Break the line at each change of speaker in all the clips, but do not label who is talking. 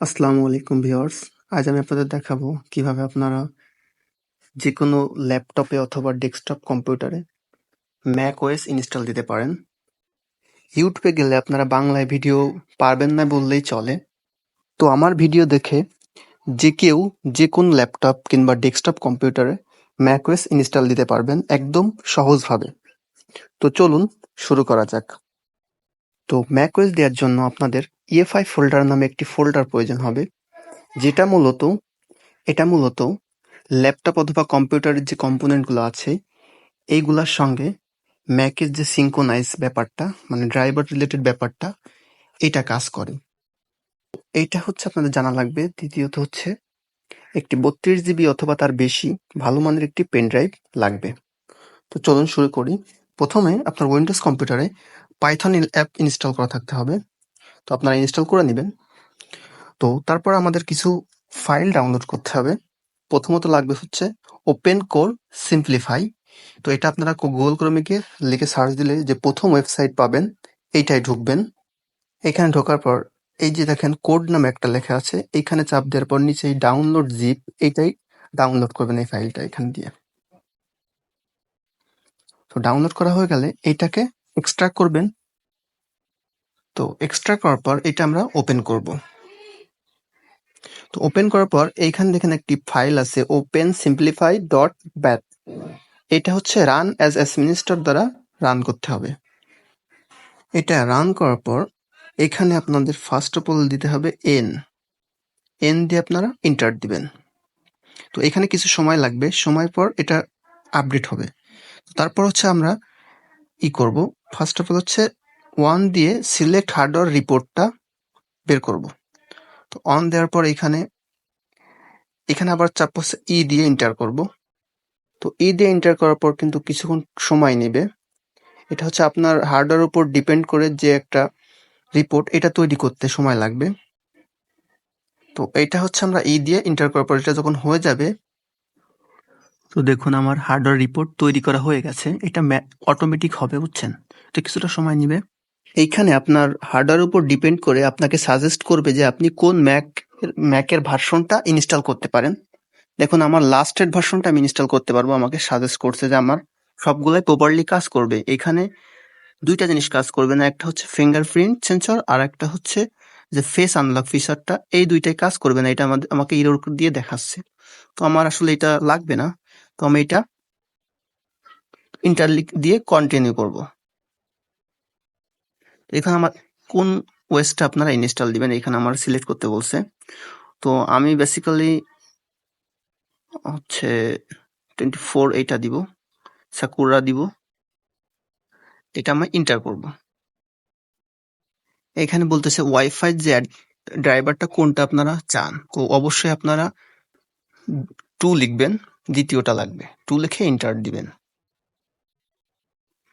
আসসালামু আলাইকুম ভিউয়ার্স। আজ আমি আপনাদের দেখাবো কীভাবে আপনারা যে কোনো ল্যাপটপে অথবা ডেস্কটপ কম্পিউটারে ম্যাক ওএস ইনস্টল দিতে পারেন। ইউটিউবে গেলে আপনারা বাংলায় ভিডিও পারবেন না বললেই চলে। তো আমার ভিডিও দেখে যে কেউ যে কোনো ল্যাপটপ কিংবা ডেস্কটপ কম্পিউটারে ম্যাক ওএস ইনস্টল দিতে পারবেন একদম সহজভাবে। তো চলুন শুরু করা যাক। তো ম্যাক ওএস দেওয়ার জন্য আপনাদের ইএফআই ফোল্ডার নামে একটি ফোল্ডার প্রয়োজন হবে, যেটা মূলত, এটা মূলত ল্যাপটপ অথবা কম্পিউটারের যে কম্পোনেন্টগুলো আছে, এইগুলার সঙ্গে ম্যাকের যে সিঙ্কোনাইজ ব্যাপারটা মানে ড্রাইভার রিলেটেড ব্যাপারটা, এটা কাজ করে। এইটা হচ্ছে আপনাদের জানা লাগবে। দ্বিতীয়ত হচ্ছে, একটি বত্রিশ জিবি অথবা তার বেশি ভালো মানের একটি পেন ড্রাইভ লাগবে। তো চলুন শুরু করি। প্রথমে আপনার উইন্ডোজ কম্পিউটারে পাইথন অ্যাপ ইনস্টল করা থাকতে হবে। তো আপনারা ইনস্টল করে নেবেন। তো তারপর আমাদের কিছু ফাইল ডাউনলোড করতে হবে। প্রথমত লাগবে হচ্ছে ওপেন কোর সিম্পলিফাই তো এটা আপনারা গুগল ক্রমে গিয়ে লিখে সার্চ দিলে যে প্রথম ওয়েবসাইট পাবেন এইটাই ঢুকবেন। এখানে ঢোকার পর এই যে দেখেন কোড নামে একটা লেখা আছে, এইখানে চাপ দেওয়ার পর নিচে ডাউনলোড জিপ এইটাই ডাউনলোড করবেন এই ফাইলটা এখান দিয়ে। তো ডাউনলোড করা হয়ে গেলে এইটাকে এক্সট্রাক্ট করবেন তো এক্সট্রা করার পর এটা আমরা ওপেন করব। তো ওপেন করার পর এইখানে দেখেন একটি ফাইল আছে ওপেন সিম্পলিফাই ডট ব্যাট এটা হচ্ছে রান অ্যাজ অ্যাডমিনিস্ট্রেটর দ্বারা রান করতে হবে। এটা রান করার পর এখানে আপনাদের ফার্স্ট অফ অল দিতে হবে এন এন দিয়ে আপনারা ইন্টার দিবেন। তো এখানে কিছু সময় লাগবে, সময় পর এটা আপডেট হবে। তারপর হচ্ছে আমরা ই করব। ফার্স্ট অফ অল হচ্ছে ওয়ান দিয়ে সিলেক্ট হার্ডওয়্যার রিপোর্টটা বের করব। তো অন দেওয়ার পর এখানে এখানে আবার চাপ ই দিয়ে এন্টার করব। তো ই দিয়ে এন্টার করার পর কিন্তু কিছুক্ষণ সময় নেবে। এটা হচ্ছে আপনার হার্ডওয়্যার উপর ডিপেন্ড করে যে একটা রিপোর্ট এটা তৈরি করতে সময় লাগবে। তো এটা হচ্ছে আমরা ই দিয়ে এন্টার করার পর এটা যখন হয়ে যাবে, তো দেখুন আমার হার্ডওয়্যার রিপোর্ট তৈরি করা হয়ে গেছে। এটা অটোমেটিক হবে, বুঝছেন? এটা কিছুটা সময় নেবে। এইখানে আপনার হার্ডওয়্যার উপর ডিপেন্ড করে আপনাকে সাজেস্ট করবে যে আপনি কোন ম্যাক, ম্যাকের ভার্সনটা ইনস্টল করতে পারেন। দেখুন, আমার লাস্টের ভার্সনটা আমি ইনস্টল করতে পারব। আমাকে সাজেস্ট করছে যে আমার সবগুলাই প্রপারলি কাজ করবে। এখানে দুইটা জিনিস কাজ করবে না, একটা হচ্ছে ফিঙ্গারপ্রিন্ট সেন্সর আর একটা হচ্ছে যে ফেস আনলক ফিচারটা এই দুইটাই কাজ করবে না, এটা আমাদের, আমাকে ইরোর দিয়ে দেখাচ্ছে। তো আমার আসলে এটা লাগবে না। তো আমি এটা ইন্টারলিক দিয়ে কন্টিনিউ করব। এখানে আমার কোন ওয়েস্টটা আপনারা ইনস্টল দিবেন, এখানে আমার সিলেক্ট করতে বলছে। তো আমি বেসিক্যালি হচ্ছে টোয়েন্টি ফোর এইটা দিব সাকুরা দিব, এটা আমি ইন্টার করব। এখানে বলতেছে ওয়াইফাই যে ড্রাইভারটা কোনটা আপনারা চান? তো অবশ্যই আপনারা টু লিখবেন, দ্বিতীয়টা লাগবে। টু লিখে ইন্টার দিবেন।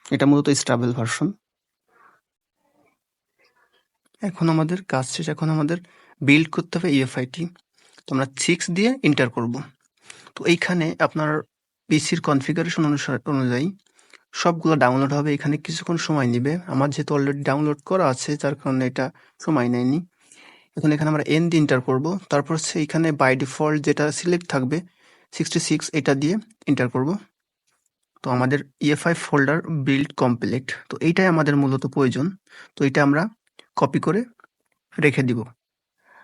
এটা মূলত স্ট্রাভেল ভার্সন এখন আমাদের কাজ শেষ, এখন আমাদের বিল্ড করতে হবে ইএফআইটি তো আমরা সিক্স দিয়ে ইন্টার করব। তো এইখানে আপনার পিসির কনফিগারেশন অনুসারে অনুযায়ী সবগুলো ডাউনলোড হবে। এখানে কিছুক্ষণ সময় নেবে। আমার যেহেতু অলরেডি ডাউনলোড করা আছে যার কারণে এটা সময় নেয়নি। এখন এখানে আমরা এন দিয়ে ইন্টার করব। তারপর হচ্ছে এখানে বাই ডিফল্ট যেটা সিলেক্ট থাকবে সিক্সটি সিক্স এটা দিয়ে ইন্টার করব। তো আমাদের ইএফআই ফোল্ডার বিল্ড কমপ্লিট তো এইটাই আমাদের মূলত প্রয়োজন। তো এটা আমরা কপি করে রেখে দিব।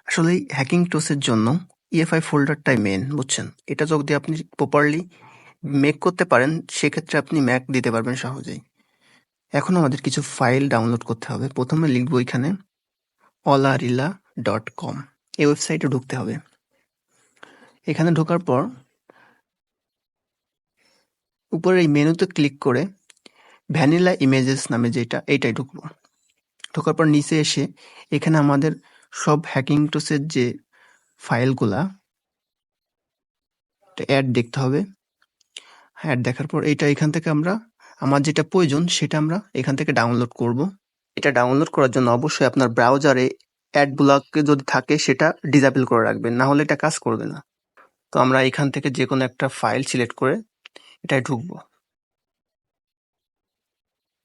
আসলে হ্যাকিং টোসের জন্য ইএফআই ফোল্ডারটাই মেন বুঝছেন? এটা যদি আপনি প্রপারলি মেক করতে পারেন, সেক্ষেত্রে আপনি ম্যাক দিতে পারবেন সহজেই। এখন আমাদের কিছু ফাইল ডাউনলোড করতে হবে। প্রথমে লিখব এখানে অলারিলা ডট কম এই ওয়েবসাইটে ঢুকতে হবে। এখানে ঢোকার পর উপরে এই মেনুতে ক্লিক করে ভ্যানিলা ইমেজেস নামে যেটা এইটাই ঢুকবো। ঢোকার পর নিচে এসে এখানে আমাদের সব হ্যাকিং টোসের যে ফাইলগুলা অ্যাড দেখতে হবে। অ্যাড দেখার পর এটা এখান থেকে আমরা, আমার যেটা প্রয়োজন সেটা আমরা এখান থেকে ডাউনলোড করব। এটা ডাউনলোড করার জন্য অবশ্যই আপনার ব্রাউজারে অ্যাড ব্লক যদি থাকে সেটা ডিজাবেল করে রাখবেন, না হলে এটা কাজ করবে না। তো আমরা এখান থেকে যে কোনো একটা ফাইল সিলেক্ট করে এটাই ঢুকবো।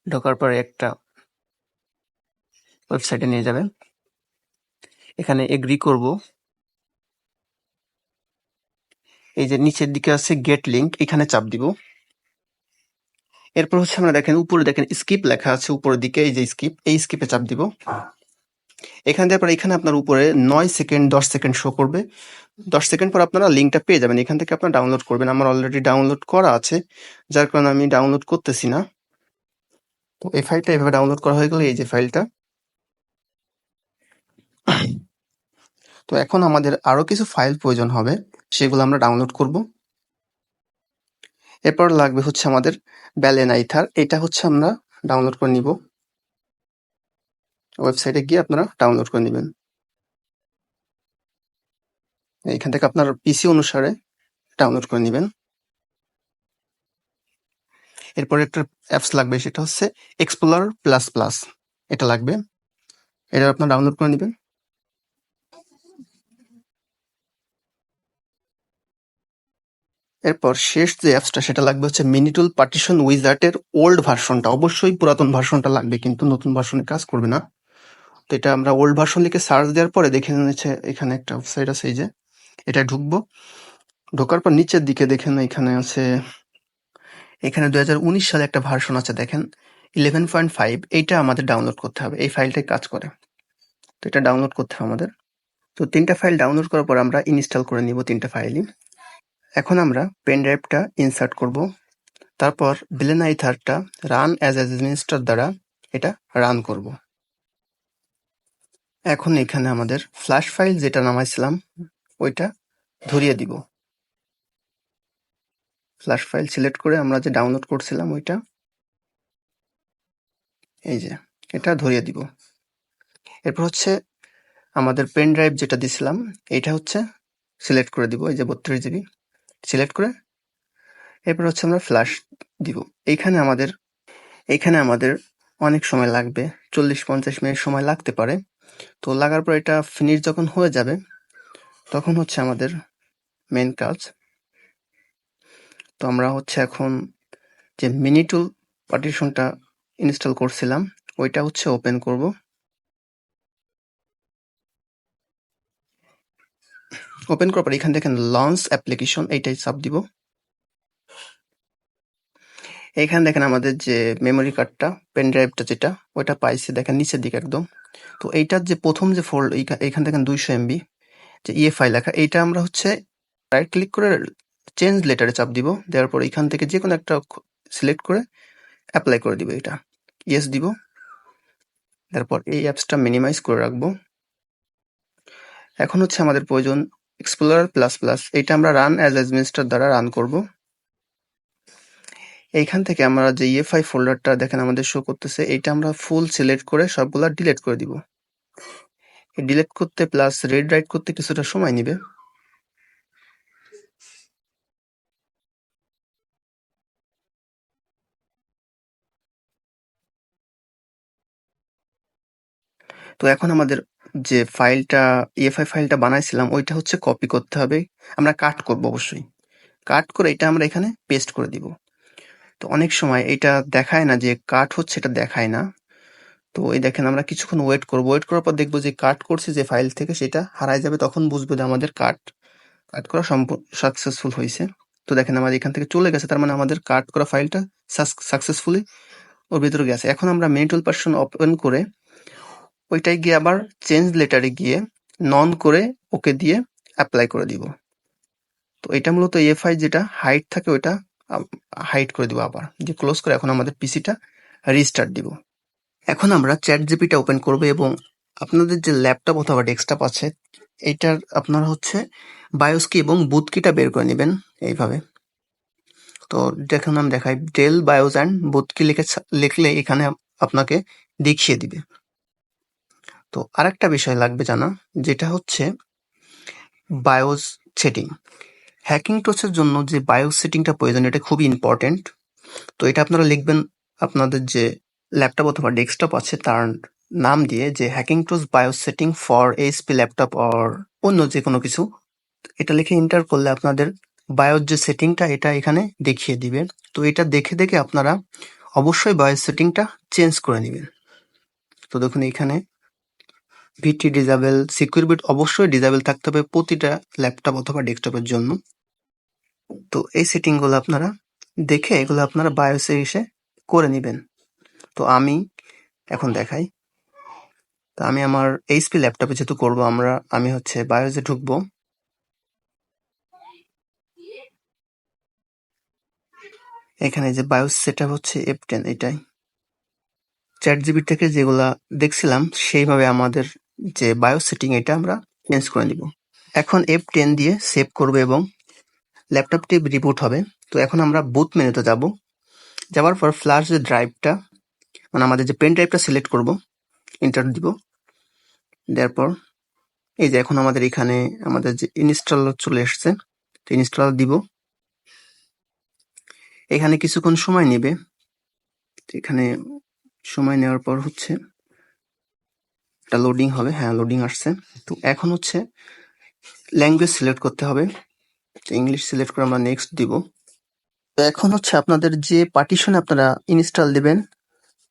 ঢোকার পরে একটা ওয়েবসাইটে নিয়ে যাবে এখানে এগ্রি করব। এই যে নিচের দিকে আছে গেট লিঙ্ক এখানে চাপ দিব। এরপর হচ্ছে আমরা দেখেন, উপরে দেখেন স্কিপ লেখা আছে, উপরের দিকে এই যে স্কিপ এই স্কিপে চাপ দিব। এখান থেকে এখানে আপনার উপরে নয় সেকেন্ড দশ সেকেন্ড শো করবে। দশ সেকেন্ড পর আপনারা লিঙ্কটা পেয়ে যাবেন। এখান থেকে আপনারা ডাউনলোড করবেন। আমার অলরেডি ডাউনলোড করা আছে, যার কারণে আমি ডাউনলোড করতেছি না। তো এই ফাইলটা এভাবে ডাউনলোড করা হয়ে গেলে, এই যে ফাইলটা তো এখন আমাদের আরও কিছু ফাইল প্রয়োজন হবে, সেগুলো আমরা ডাউনলোড করব। এরপর লাগবে হচ্ছে আমাদের ব্যালেনাইথার এটা হচ্ছে আমরা ডাউনলোড করে নিব। ওয়েবসাইটে গিয়ে আপনারা ডাউনলোড করে নেবেন। এইখান থেকে আপনার পিসি অনুসারে ডাউনলোড করে নেবেন। এরপর একটা অ্যাপস লাগবে, সেটা হচ্ছে এক্সপ্লোরার প্লাস প্লাস এটা লাগবে। এটা আপনার ডাউনলোড করে নেবেন। এরপর শেষ যে অ্যাপসটা সেটা লাগবে হচ্ছে মিনিটুল পার্টিশন উইজার্টের ওল্ড ভার্সনটা অবশ্যই পুরাতন ভার্সনটা লাগবে, কিন্তু নতুন ভার্সনে কাজ করবে না। তো এটা আমরা ওল্ড ভার্সন লিখে সার্চ দেওয়ার পরে দেখে নিচ্ছে এখানে একটা ওয়েবসাইট আছে এই যে, এটা ঢুকবো। ঢোকার পর নিচের দিকে দেখেন এখানে আছে, এখানে দু হাজার উনিশ সালে একটা ভার্সন আছে, দেখেন। ইলেভেন পয়েন্ট ফাইভ এইটা আমাদের ডাউনলোড করতে হবে, এই ফাইলটাই কাজ করে। তো এটা ডাউনলোড করতে হবে আমাদের। তো তিনটা ফাইল ডাউনলোড করার পর আমরা ইনস্টল করে নিব তিনটা ফাইলই এখন আমরা পেন ড্রাইভটা ইনসার্ট করব। তারপর বিলেনাইথারটা রান অ্যাজ অ্যাডমিনিস্টার দ্বারা এটা রান করব। এখন এখানে আমাদের ফ্ল্যাশ ফাইল যেটা নামাইছিলাম, ওইটা ধরিয়ে দিব। ফ্ল্যাশ ফাইল সিলেক্ট করে আমরা যে ডাউনলোড করছিলাম ওইটা, এই যে, এটা ধরিয়ে দিব। এরপর হচ্ছে আমাদের পেন ড্রাইভ যেটা দিছিলাম এটা হচ্ছে সিলেক্ট করে দিব, এই যে বত্রিশ জিবি সিলেক্ট করে এরপর হচ্ছে আমরা ফ্ল্যাশ দিব। এইখানে আমাদের এইখানে আমাদের অনেক সময় লাগবে, চল্লিশ পঞ্চাশ মিনিট সময় লাগতে পারে। তো লাগার পর এটা ফিনিশ যখন হয়ে যাবে, তখন হচ্ছে আমাদের মেন কাজ। তো আমরা হচ্ছে এখন যে মিনি টুল পার্টিশনটা ইনস্টল করছিলাম, ওইটা হচ্ছে ওপেন করব। ওপেন করার পর এখান থেকে লঞ্চ অ্যাপ্লিকেশন এইটাই চাপ দিব। এখানে দেখেন আমাদের যে মেমোরি কার্ডটা পেন ড্রাইভটা যেটা ওইটা পাইছে দেখেন নিচের দিকে একদম। তো এইটার যে প্রথম যে ফোল্ড এইখান দেখেন দুইশো এমবি যে ইএফআই লেখা, এইটা আমরা হচ্ছে রাইট ক্লিক করে চেঞ্জ লেটারে চাপ দিব। দেওয়ার পর এখান থেকে যে কোনো একটা সিলেক্ট করে অ্যাপ্লাই করে দিব এটা। ইয়েস দিব। তারপর এই অ্যাপসটা মিনিমাইজ করে রাখব। এখন হচ্ছে আমাদের প্রয়োজন এক্সপ্লোরার প্লাস প্লাস এটা আমরা রান অ্যাজ অ্যাডমিনিস্টার দ্বারা রান করব। এইখান থেকে আমরা যে ইএফআই ফোল্ডারটা দেখেন আমাদের শো করতেছে, এইটা আমরা ফুল সিলেক্ট করে সবগুলা ডিলিট করে দিব। ডিলেট করতে প্লাস রেড রাইট করতে কিছুটা সময় নিবে। তো এখন আমাদের যে ফাইলটা ইএফআই ফাইলটা বানাইছিলাম, ওইটা হচ্ছে কপি করতে হবে। আমরা কাট করব অবশ্যই। কাট করে এটা আমরা এখানে পেস্ট করে দিব। তো অনেক সময় এটা দেখায় না যে কাট হচ্ছে, এটা দেখায় না। তো এই দেখেন, আমরা কিছুক্ষণ ওয়েট করব। ওয়েট করার পর দেখব যে কাট করছি যে ফাইল থেকে, সেটা হারায় যাবে, তখন বুঝব যে আমাদের কাট কাট করা সম্পূর্ণ সাকসেসফুল হয়েছে। তো দেখেন, আমাদের এখান থেকে চলে গেছে, তার মানে আমাদের কাট করা ফাইলটা সাকসেসফুলি ওর ভিতরে গেছে। এখন আমরা মেনিটুল পার্সন ওপেন করে ওইটাই গিয়ে আবার চেঞ্জ লেটারে গিয়ে নন করে ওকে দিয়ে অ্যাপ্লাই করে দিব। তো এটা মূলত এফআই যেটা হাইট থাকে ওইটা হাইট করে দিব আবার। যে ক্লোজ করে এখন আমাদের পিসিটা রিস্টার্ট দিব। এখন আমরা চ্যাট জিপিটা ওপেন করব এবং আপনাদের যে ল্যাপটপ অথবা ডেস্কটপ আছে এইটার আপনারা হচ্ছে বায়োস্কি এবং বুথ কিটা বের করে নেবেন এইভাবে। তো দেখুন, আমি দেখাই ডেল বায়োস অ্যান্ড বুথ কি লিখে লিখলে এখানে আপনাকে দেখিয়ে দিবে। তো আরেকটা বিষয় লাগবে জানা, যেটা হচ্ছে বায়োস সেটিং। হ্যাকিং টোচের জন্য যে বায়োস সেটিংটা প্রয়োজন, এটা খুবই ইম্পর্টেন্ট তো এটা আপনারা লিখবেন আপনাদের যে ল্যাপটপ অথবা ডেস্কটপ আছে, তার নাম দিয়ে যে hacking টোস BIOS setting for HP laptop or অন্য যে কোনো কিছু, এটা লিখে এন্টার করলে আপনাদের বায়োস যে সেটিংটা, এটা এখানে দেখিয়ে দিবে। তো এটা দেখে দেখে আপনারা অবশ্যই বায়োস সেটিংটা চেঞ্জ করে নেবেন। তো দেখুন এখানে ভিটি ডিজাবেল, সিকিউর বিট অবশ্যই ডিজাবেল থাকতে হবে প্রতিটা ল্যাপটপ অথবা ডেস্কটপের জন্য। তো এই সেটিংগুলো আপনারা দেখে এগুলো আপনারা বায়োসে এসে করে নেবেন। তো আমি এখন দেখাই। তো আমি আমার এইচপি ল্যাপটপে যেহেতু করব আমরা, আমি হচ্ছে বায়োসে ঢুকবো। এখানে যে বায়োস সেট হচ্ছে এফ টেন এটাই। চ্যাট জিবি থেকে যেগুলা দেখছিলাম, সেইভাবে আমাদের যে বায়ো সেটিং এটা আমরা চেঞ্জ করে নিব। এখন এফ টেন দিয়ে সেভ করব এবং ল্যাপটপটি রিবুট হবে। তো এখন আমরা বুথ মেনুতে যাব। যাওয়ার পর ফ্ল্যাশ যে ড্রাইভটা মানে আমাদের যে পেন ড্রাইভটা সিলেক্ট করব ইন্টার দিব। দেওয়ার পর এই যে এখন আমাদের এখানে আমাদের যে ইনস্টল চলে এসছে, তো ইনস্টল দিব। এখানে কিছুক্ষণ সময় নেবে। এখানে সময় নেওয়ার পর হচ্ছে এটা লোডিং হবে। হ্যাঁ লোডিং আসছে। তো এখন হচ্ছে ল্যাঙ্গুয়েজ সিলেক্ট করতে হবে। ইংলিশ সিলেক্ট করে আমরা নেক্সট দিব। তো এখন হচ্ছে আপনাদের যে পার্টিশন আপনারা ইনস্টল দেবেন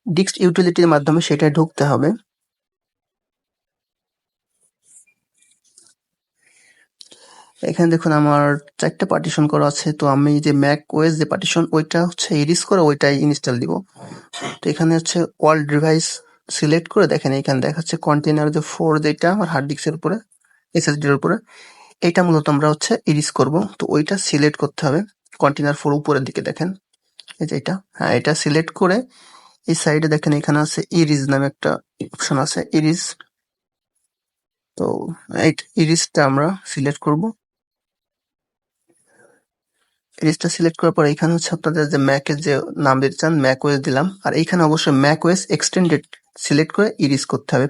ডিস্ক ইউটিলিটির মাধ্যমে সেটা ঢুকতে হবে। এখানে দেখুন আমার চারটা পার্টিশন করা আছে। তো আমি যে ম্যাক ওএস যে পার্টিশন ওইটা হচ্ছে ইরিস করে ওইটাই ইনস্টল দিব। তো এখানে হচ্ছে ওয়ার্ল্ড ডিভাইস সিলেক্ট করে দেখেন, এখানে দেখাচ্ছে কন্টেনার যে ফোর যেটা, আমার হার্ড ডিস্কের উপরে এসএসডির উপরে, এটা মূলত আমরা হচ্ছে ইরিস করব। তো ওইটা সিলেক্ট করতে হবে কন্টেনার ফোর উপরের দিকে দেখেন, এই যে এটা হ্যাঁ এটা সিলেক্ট করে এই সাইডে দেখেন এখানে আছে ইরিজ নামে একটা অপশন আছে ইরিজ তো ইরিজটা আমরা সিলেক্ট করব। ইরিজটা সিলেক্ট করার পর এখানে হচ্ছে আপনাদের যে ম্যাকের যে নাম দিতে চান ম্যাক ওয়েস দিলাম। আর এইখানে অবশ্যই ম্যাক ওয়েস এক্সটেন্ডেড সিলেক্ট করে ইরিজ করতে হবে।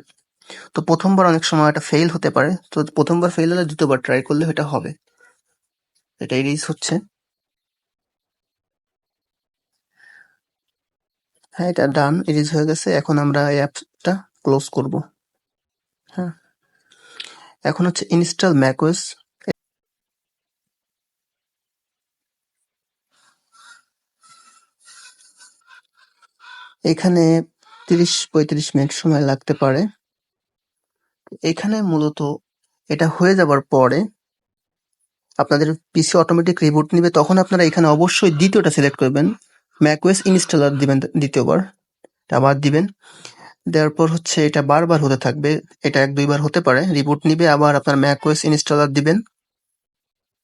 তো প্রথমবার অনেক সময় এটা ফেল হতে পারে। তো প্রথমবার ফেল হলে দ্বিতীয়বার ট্রাই করলে এটা হবে। এটা ইরিজ হচ্ছে। হ্যাঁ এটা ডান ইরিজ হয়ে গেছে। এখন আমরা এই অ্যাপটা ক্লোজ করব। হ্যাঁ। এখন হচ্ছে ইনস্টল ম্যাকওয়েস এখানে তিরিশ পঁয়ত্রিশ মিনিট সময় লাগতে পারে। এখানে মূলত এটা হয়ে যাবার পরে আপনাদের পিসি অটোমেটিক রিবুট নিবে, তখন আপনারা এখানে অবশ্যই দ্বিতীয়টা সিলেক্ট করবেন। ম্যাকওয়েস ইনস্টলার দিবেন দ্বিতীয়বার আবার দিবেন। দেওয়ার পর হচ্ছে এটা বারবার হতে থাকবে, এটা এক দুইবার হতে পারে রিবুট নিবে, আবার আপনার ম্যাকওয়েস ইনস্টলার দিবেন।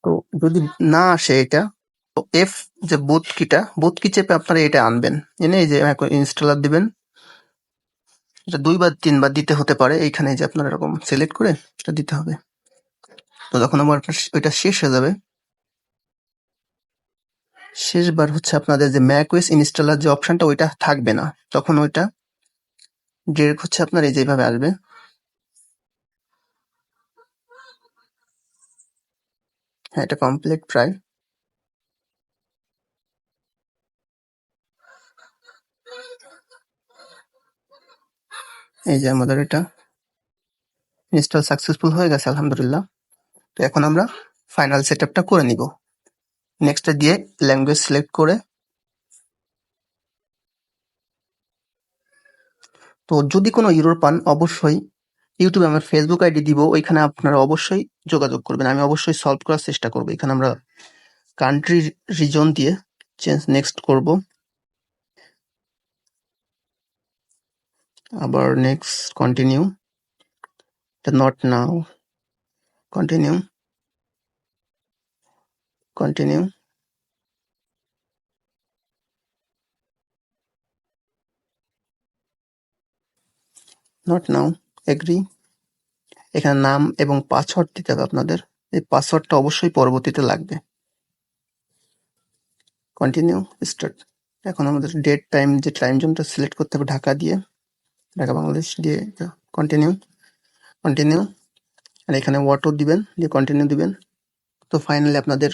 তো যদি না আসে এটা এফ যে বুট কিটা বুট কি চেপে আপনারা এটা আনবেন। এনে এই যে ইনস্টলার দিবেন। এটা দুইবার, তিনবার দিতে হতে পারে। এইখানে যে আপনারা এরকম সিলেক্ট করে এটা দিতে হবে। তো যখন আবার ওইটা শেষ হয়ে যাবে। শেষবার হচ্ছে আপনাদের যে ম্যাকওয়েস ইনস্টলার যে অপশনটা ওইটা থাকবে না। তখন ওইটা ডিরেক্ট হচ্ছে আপনার এই যেভাবে আসবে। হ্যাঁ এটা কমপ্লিট প্রায়। এই যে আমাদের এটা ইনস্টল সাকসেসফুল হয়ে গেছে, আলহামদুলিল্লাহ। তো এখন আমরা ফাইনাল সেট করে নিব। নেক্সট দিয়ে ল্যাঙ্গুয়েজ সিলেক্ট করে তো যদি কোনো ইউরোর পান, অবশ্যই ইউটিউবে আমার ফেসবুক আইডি দিব, ওইখানে আপনারা অবশ্যই যোগাযোগ করবেন। আমি অবশ্যই সলভ করার চেষ্টা করব। এখানে আমরা কান্ট্রি রিজন দিয়ে চেঞ্জ নেক্সট করব। আবার next continue not now continue continue not now agree এখানে নাম এবং পাসওয়ার্ড দিতে হবে আপনাদের। এই পাসওয়ার্ডটা অবশ্যই পরবর্তীতে লাগবে। কন্টিনিউ স্টার্ট এখন আমাদের ডেট টাইম যে টাইম জোনটা সিলেক্ট করতে হবে ঢাকা দিয়ে। ঢাকা, বাংলাদেশ দিয়ে কন্টিনিউ কন্টিনিউ আর এখানে ওয়াটো দিবেন, দিয়ে কন্টিনিউ দিবেন। তো ফাইনালি আপনাদের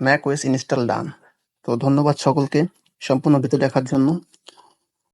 ম্যাক ওয়েস ইনস্টল ডান তো ধন্যবাদ সকলকে সম্পূর্ণ ভিতরে দেখার জন্য।